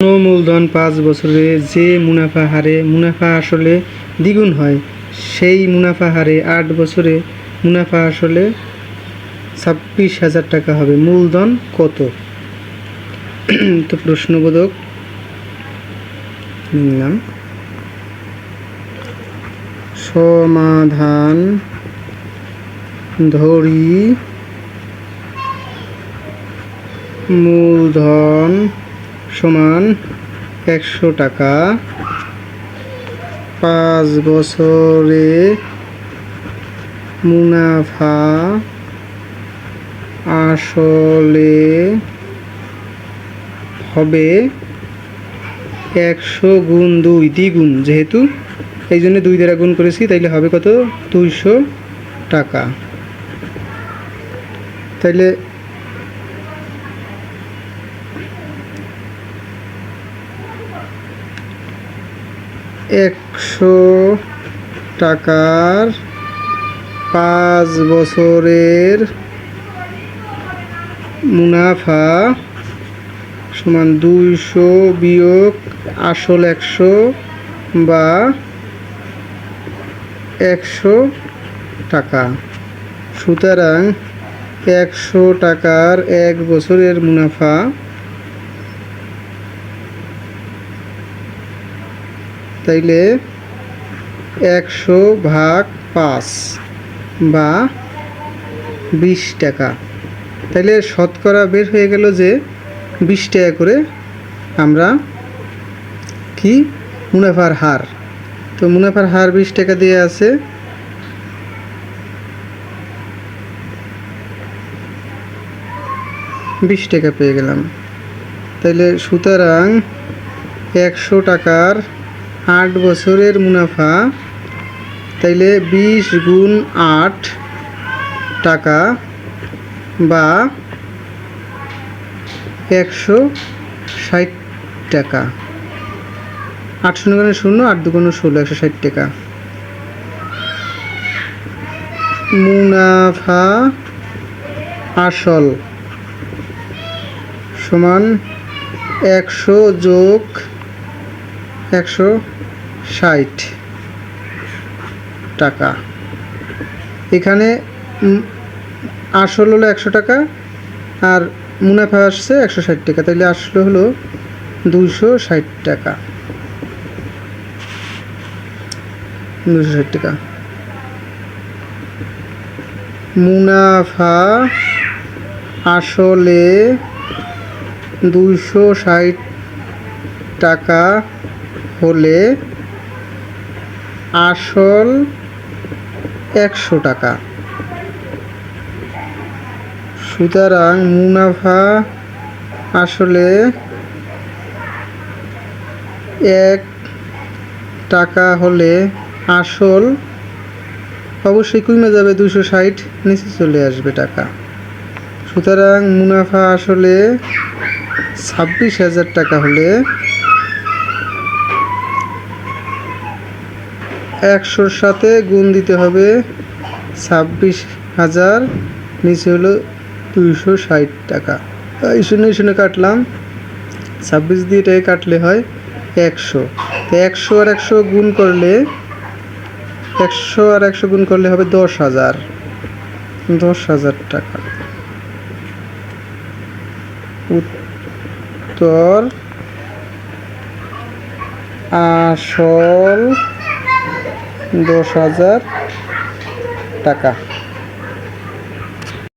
কোনো মূলধন পাঁচ বছরে যে মুনাফা হারে, মুনাফা আসলে দ্বিগুণ হয়। সেই মুনাফা হারে আট বছরে মুনাফা আসলে ছাব্বিশ হাজার টাকা হবে। মূলধন কত? তো প্রশ্নবোধক নিলাম। সমাধান ধরি। মূলধন সমান একশো টাকা। পাঁচ বছরে মুনাফা আসলে হবে একশো গুণ দুই দ্বিগুণ যেহেতু, এই জন্য দুই দ্বারা গুণ করেছি, তাইলে হবে কত? দুইশো টাকা। তাইলে একশো টাকার পাঁচ বছরের মুনাফা সমান দুইশো বিয়োগ আসল একশো বা একশো টাকা। সুতরাং একশো টাকার এক বছরের মুনাফা তাইলে একশো ভাগ পাঁচ বা বিশ টাকা। তাইলে শতকরা বের হয়ে গেল যে বিশ টাকা করে আমরা কি? মুনাফার হার। তো মুনাফার হার বিশ টাকা দিয়ে আছে বিশ টাকা পেয়ে গেলাম। তাইলে সুতরাং একশো টাকার আট বছরের মুনাফা, তাইলে বিশ গুণ আট টাকা বা একশো ষাট টাকা। আট শূন্য গুণে শূন্য, আট দুগুণ ষোলো, একশো ষাট টাকা। মুনাফা আসল সমান একশো যোগ একশো ষাট টাকা। এখানে আসল হলো একশো টাকা আর মুনাফা আসছে একশো ষাট টাকা। তাহলে আসলে হলো দুইশো ষাট টাকা। দুশো ষাট টাকা। মুনাফা আসলে দুইশো ষাট টাকা হলে আসল একশো টাকা। সুতরাং মুনাফা আসলে এক টাকা হলে আসল অবশ্যই কমে যাবে দুশো ষাট, নিচে চলে আসবে টাকা। সুতরাং মুনাফা আসলে ছাব্বিশ হাজার টাকা হলে একশোর সাথে গুণ দিতে হবে ছাব্বিশ হাজার, নিচে হলো দুইশো ষাট টাকা। এই শূন্য শূন্য কাটলাম। ছাব্বিশ দিয়ে এটাকে কাটলে হয় একশো। তো একশো আর একশো গুণ করলে, একশো আর একশো গুণ করলে হবে দশ হাজার। দশ হাজার টাকা। উত্তর আসল দশ হাজার টাকা।